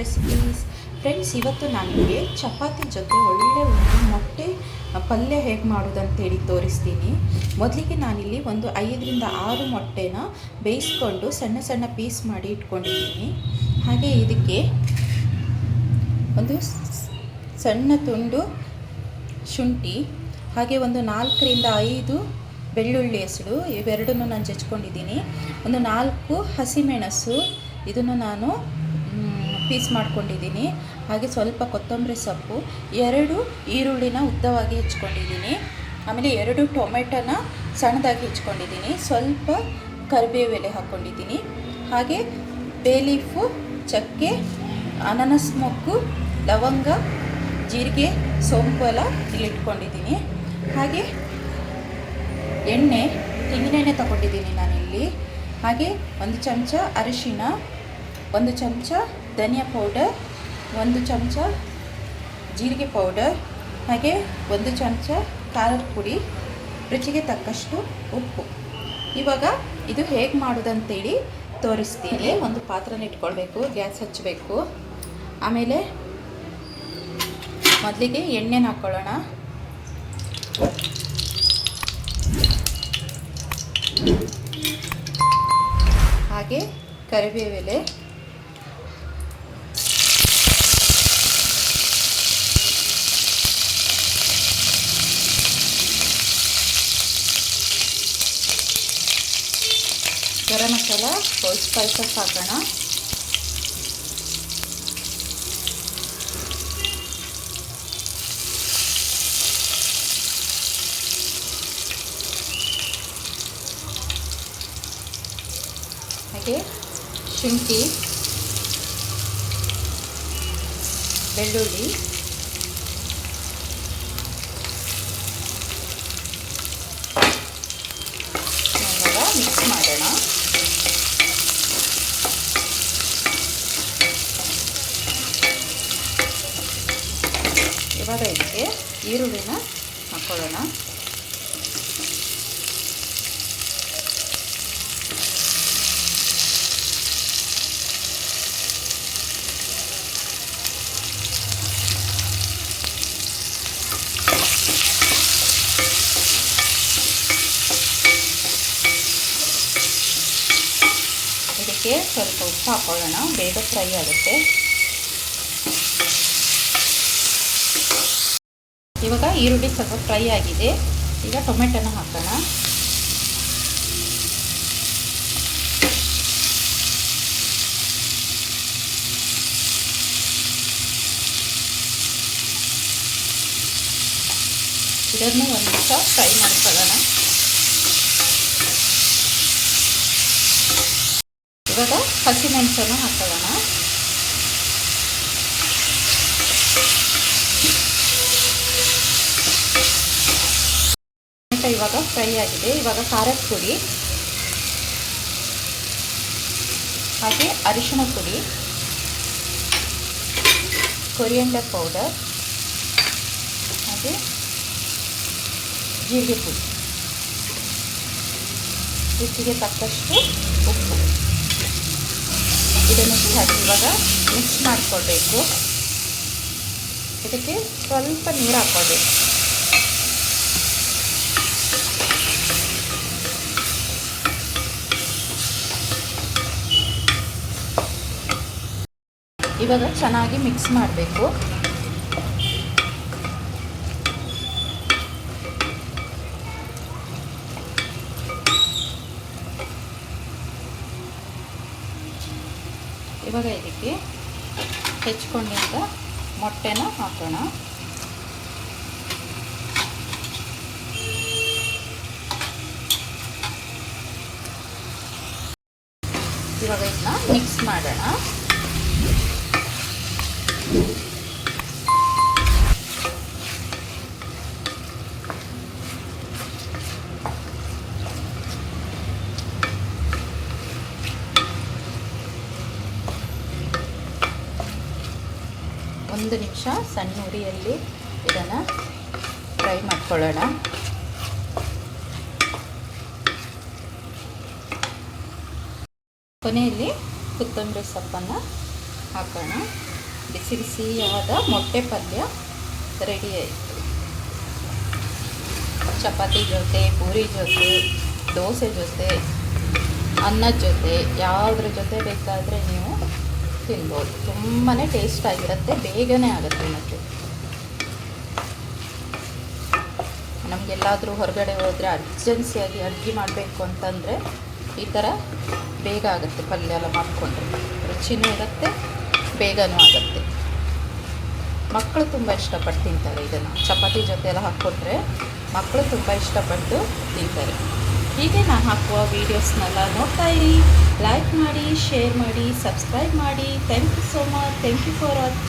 Recipes friends ಇವತ್ತು ನನಗೆ ಚಪಾತಿ ಜೊತೆ ಒಳ್ಳೆ ಒಂದು ಮೊಟ್ಟೆ ಪಲ್ಯ ಹೇಗೆ ಮಾಡೋದಂತೇಳಿ ತೋರಿಸ್ತೀನಿ. ಮೊದಲಿಗೆ ನಾನಿಲ್ಲಿ ಒಂದು ಐದರಿಂದ ಆರು ಮೊಟ್ಟೆನ ಬೇಯಿಸ್ಕೊಂಡು ಸಣ್ಣ ಸಣ್ಣ ಪೀಸ್ ಮಾಡಿ ಇಟ್ಕೊಂಡಿದ್ದೀನಿ. ಹಾಗೆ ಇದಕ್ಕೆ ಒಂದು ಸಣ್ಣ ತುಂಡು ಶುಂಠಿ, ಹಾಗೆ ಒಂದು ನಾಲ್ಕರಿಂದ ಐದು ಬೆಳ್ಳುಳ್ಳಿ ಹೆಸರು, ಇವೆರಡನ್ನು ನಾನು ಜಚ್ಕೊಂಡಿದ್ದೀನಿ ಒಂದು ನಾಲ್ಕು ಹಸಿಮೆಣಸು ಇದನ್ನು ನಾನು ಪೀಸ್ ಮಾಡ್ಕೊಂಡಿದ್ದೀನಿ. ಹಾಗೆ ಸ್ವಲ್ಪ ಕೊತ್ತಂಬರಿ ಸೊಪ್ಪು, ಎರಡು ಈರುಳ್ಳಿನ ಉದ್ದವಾಗಿ ಹೆಚ್ಕೊಂಡಿದ್ದೀನಿ. ಆಮೇಲೆ ಎರಡು ಟೊಮೆಟೊನ ಸಣ್ಣದಾಗಿ ಹೆಚ್ಕೊಂಡಿದ್ದೀನಿ. ಸ್ವಲ್ಪ ಕರಿಬೇವು ಎಲೆ ಹಾಕ್ಕೊಂಡಿದ್ದೀನಿ ಹಾಗೆ ಬೇಲೀಫು ಚಕ್ಕೆ, ಅನಾನಸ್ ಮೊಗ್ಗು, ಲವಂಗ, ಜೀರಿಗೆ, ಸೋಂಪು ಎಲ್ಲ ಇಲ್ಲಿ ಇಟ್ಕೊಂಡಿದ್ದೀನಿ. ಹಾಗೆ ಎಣ್ಣೆ ತೆಂಗಿನೆಣ್ಣೆ ತಗೊಂಡಿದ್ದೀನಿ ನಾನಿಲ್ಲಿ. ಹಾಗೆ ಒಂದು ಚಮಚ ಅರಿಶಿಣ ಒಂದು ಚಮಚ ಧನಿಯಾ ಪೌಡರ್, ಒಂದು ಚಮಚ ಜೀರಿಗೆ ಪೌಡರ್, ಹಾಗೆ ಒಂದು ಚಮಚ ಖಾರದ ಪುಡಿ, ರುಚಿಗೆ ತಕ್ಕಷ್ಟು ಉಪ್ಪು. ಇವಾಗ ಇದು ಹೇಗೆ ಮಾಡೋದಂತೇಳಿ ತೋರಿಸ್ತೀನಿ. ಒಂದು ಪಾತ್ರನ ಇಟ್ಕೊಳ್ಬೇಕು, ಗ್ಯಾಸ್ ಹಚ್ಚಬೇಕು ಆಮೇಲೆ ಮೊದಲಿಗೆ ಎಣ್ಣೆನ ಹಾಕ್ಕೊಳ್ಳೋಣ ಹಾಗೆ ಕರಿಬೇವೆಲೆ. ಗರಂ ಮಸಾಲ ಹೋಲ್ ಸ್ಪೈಸಸ್ ಹಾಕೋಣ ಹಾಗೆ ಶುಂಠಿ ಬೆಳ್ಳುಳ್ಳಿ ಇವಾಗ ಮಿಕ್ಸ್ ಮಾಡೋಣ ಇವಾಗ ಇದಕ್ಕೆ ಈರುಳ್ಳಿನ ಹಾಕ್ಕೊಳ್ಳೋಣ ಇದಕ್ಕೆ ಸ್ವಲ್ಪ ಉಪ್ಪು ಹಾಕೊಳ್ಳೋಣ ಬೇಗ ಫ್ರೈ ಆಗುತ್ತೆ ಇವಾಗ ಈರುಳ್ಳಿ ಸ್ವಲ್ಪ ಫ್ರೈ ಆಗಿದೆ. ಈಗ ಟೊಮೆಟೊನ ಹಾಕೋಣ. ಇದನ್ನು ಒಂದು ನಿಮಿಷ ಫ್ರೈ ಮಾಡ್ಕೊಳ್ಳೋಣ. ಇವಾಗ ಹಸಿಮೆಣಸನ್ನು ಹಾಕೊಳ್ಳೋಣ ಇವಾಗ ಫ್ರೈ ಆಗಿದೆ. ಇವಾಗ ಖಾರದ ಪುಡಿ, ಹಾಗೆ ಅರಿಶಿಣ ಪುಡಿ, ಕೊರಿಯಂಡರ್ ಪೌಡರ್, ಹಾಗೆ ಜೀರಿಗೆ ಪುಡಿ. ರುಚಿಗೆ ತಕ್ಕಷ್ಟು ಉಪ್ಪು. ಇದನ್ನು ಹಾಕಿ ಇವಾಗ ಮಿಕ್ಸ್ ಮಾಡಿಕೊಳ್ಬೇಕು. ಇದಕ್ಕೆ ಸ್ವಲ್ಪ ನೀರು ಹಾಕ್ಕೊಳ್ಬೇಕು. ಇವಾಗ ಚೆನ್ನಾಗಿ ಮಿಕ್ಸ್ ಮಾಡಬೇಕು. ಇವಾಗ ಇದಕ್ಕೆ ಹೆಚ್ಕೊಂಡಿದ್ದ ಮೊಟ್ಟೆನ ಹಾಕೋಣ. ಇವಾಗ ಇದನ್ನ ಮಿಕ್ಸ್ ಮಾಡೋಣ. ಒಂದು ನಿಮಿಷ ಸಣ್ಣ ಉರಿಯಲ್ಲಿ ಇದನ್ನು ಫ್ರೈ ಮಾಡ್ಕೊಳ್ಳೋಣ. ಕೊನೆಯಲ್ಲಿ ಕೊತ್ತಂಬರಿ ಸೊಪ್ಪನ್ನು ಹಾಕೋಣ. ಬಿಸಿ ಬಿಸಿಯಾದ ಮೊಟ್ಟೆ ಪಲ್ಯ ರೆಡಿ ಆಯಿತು. ಚಪಾತಿ ಜೊತೆ, ಪೂರಿ ಜೊತೆ, ದೋಸೆ ಜೊತೆ ಅನ್ನದ ಜೊತೆ, ಯಾವುದ್ರ ಜೊತೆ ಬೇಕಾದರೆ ನೀವು ತಿನ್ಬೋದು. ತುಂಬಾ ಟೇಸ್ಟ್ ಆಗಿರುತ್ತೆ, ಬೇಗನೆ ಆಗುತ್ತೆ ಮತ್ತು. ನಮಗೆಲ್ಲಾದರೂ ಹೊರಗಡೆ ಹೋದರೆ ಅರ್ಜೆನ್ಸಿಯಾಗಿ ಅಡುಗೆ ಮಾಡಬೇಕು ಅಂತಂದರೆ ಈ ಥರ ಬೇಗ ಆಗುತ್ತೆ ಪಲ್ಯ ಎಲ್ಲ ಮಾಡಿಕೊಂಡ್ರೆ. ರುಚಿನೂ ಇರುತ್ತೆ ಬೇಗನೂ ಆಗುತ್ತೆ. ಮಕ್ಕಳು ತುಂಬ ಇಷ್ಟಪಟ್ಟು ತಿಂತಾರೆ ಇದನ್ನು. ಚಪಾತಿ ಜೊತೆ ಎಲ್ಲ ಹಾಕ್ಕೊಟ್ರೆ ಮಕ್ಕಳು ತುಂಬ ಇಷ್ಟಪಟ್ಟು ತಿಂತಾರೆ. ಹೀಗೆ ನಾನು ಹಾಕುವ ವೀಡಿಯೋಸ್ನೆಲ್ಲ ನೋಡ್ತಾ ಇರಿ. ಲೈಕ್ ಮಾಡಿ ಶೇರ್ ಮಾಡಿ ಸಬ್ಸ್ಕ್ರೈಬ್ ಮಾಡಿ. Thank you so much thank you for watch